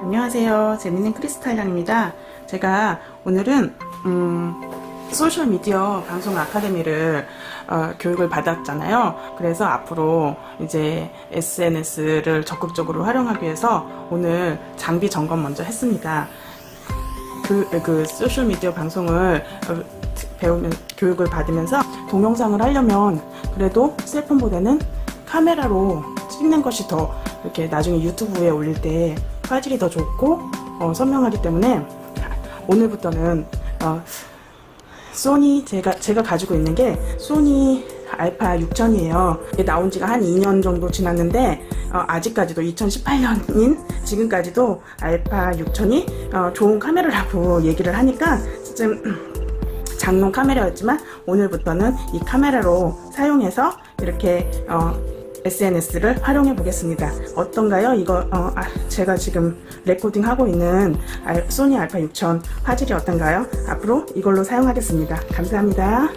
안녕하세요. 재밌는 크리스탈량입니다. 제가 오늘은 음, 소셜 미디어 방송 아카데미를 어, 교육을 받았잖아요. 그래서 앞으로 이제 SNS를 적극적으로 활용하기 위해서 오늘 장비 점검 먼저 했습니다. 그, 그 소셜 미디어 방송을 어, 배우면 교육을 받으면서 동영상을 하려면 그래도 셀폰보다는 카메라로 찍는 것이 더 이렇게 나중에 유튜브에 올릴 때 화질이 더 좋고 어, 선명하기 때문에 오늘부터는 어, 소니 제가 제가 가지고 있는 게 소니 알파 6000이에요. 이게 나온 지가 한 2년 정도 지났는데 어, 아직까지도 2018년인 지금까지도 알파 6000이 어, 좋은 카메라라고 얘기를 하니까 좀 장롱 카메라였지만 오늘부터는 이 카메라로 사용해서 이렇게 어, SNS를 활용해 보겠습니다. 어떤가요? 이거 어, 아, 제가 지금 레코딩 하고 있는 알- 소니 알파 6000 화질이 어떤가요? 앞으로 이걸로 사용하겠습니다. 감사합니다.